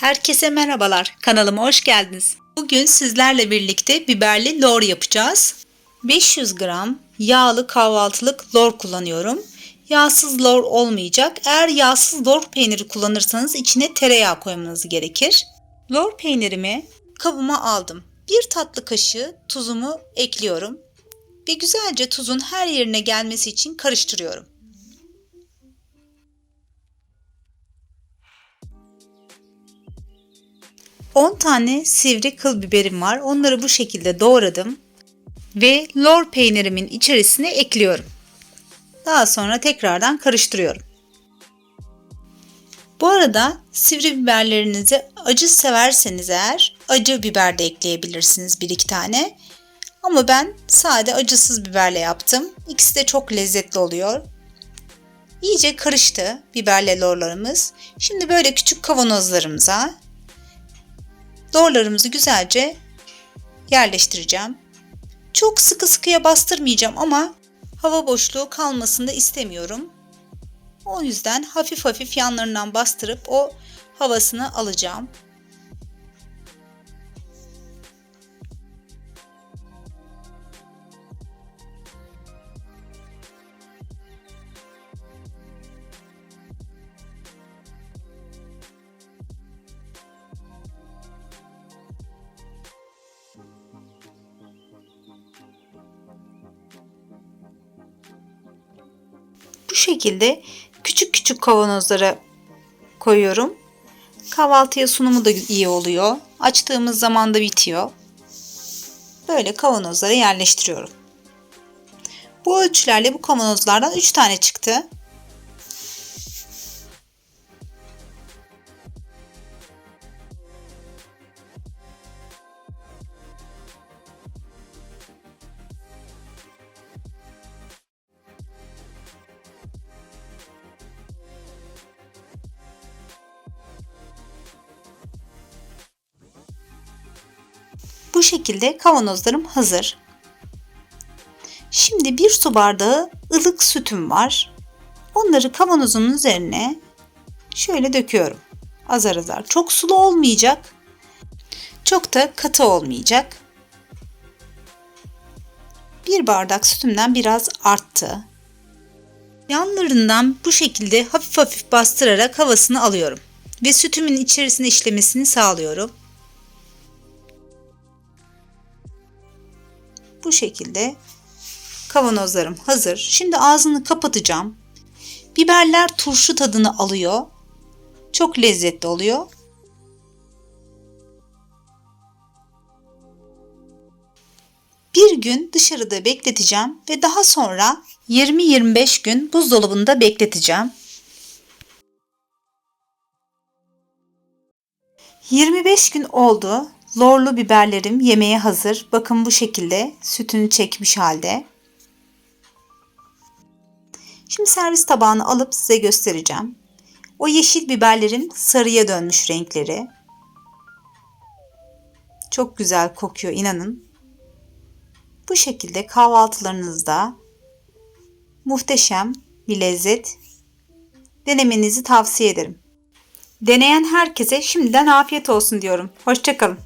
Herkese merhabalar. Kanalıma hoş geldiniz. Bugün sizlerle birlikte biberli lor yapacağız. 500 gram yağlı kahvaltılık lor kullanıyorum. Yağsız lor olmayacak. Eğer yağsız lor peyniri kullanırsanız içine tereyağı koymanız gerekir. Lor peynirimi kabıma aldım. Bir tatlı kaşığı tuzumu ekliyorum ve güzelce tuzun her yerine gelmesi için karıştırıyorum. On tane sivri kıl biberim var. Onları bu şekilde doğradım ve lor peynirimin içerisine ekliyorum. Daha sonra tekrardan karıştırıyorum. Bu arada sivri biberlerinizi acı severseniz eğer acı biber de ekleyebilirsiniz 1-2 tane. Ama ben sade acısız biberle yaptım. İkisi de çok lezzetli oluyor. İyice karıştı biberle lorlarımız. Şimdi böyle küçük kavanozlarımıza lorlarımızı güzelce yerleştireceğim. Çok sıkı sıkıya bastırmayacağım ama hava boşluğu kalmasını da istemiyorum. O yüzden hafif hafif yanlarından bastırıp o havasını alacağım. Bu şekilde küçük küçük kavanozlara koyuyorum. Kahvaltıya sunumu da iyi oluyor. Açtığımız zaman da bitiyor. Böyle kavanozlara yerleştiriyorum. Bu ölçülerle bu kavanozlardan 3 tane çıktı. Bu şekilde kavanozlarım hazır. Şimdi bir su bardağı ılık sütüm var. Onları kavanozun üzerine şöyle döküyorum. Azar azar. Çok sulu olmayacak. Çok da katı olmayacak. Bir bardak sütümden biraz arttı. Yanlarından bu şekilde hafif hafif bastırarak havasını alıyorum ve sütümün içerisine işlemesini sağlıyorum. Bu şekilde kavanozlarım hazır. Şimdi ağzını kapatacağım. Biberler turşu tadını alıyor. Çok lezzetli oluyor. Bir gün dışarıda bekleteceğim ve daha sonra 20-25 gün buzdolabında bekleteceğim. 25 gün oldu. Lorlu biberlerim yemeğe hazır. Bakın bu şekilde sütünü çekmiş halde. Şimdi servis tabağını alıp size göstereceğim. O yeşil biberlerin sarıya dönmüş renkleri. Çok güzel kokuyor inanın. Bu şekilde kahvaltılarınızda muhteşem bir lezzet. Denemenizi tavsiye ederim. Deneyen herkese şimdiden afiyet olsun diyorum. Hoşçakalın.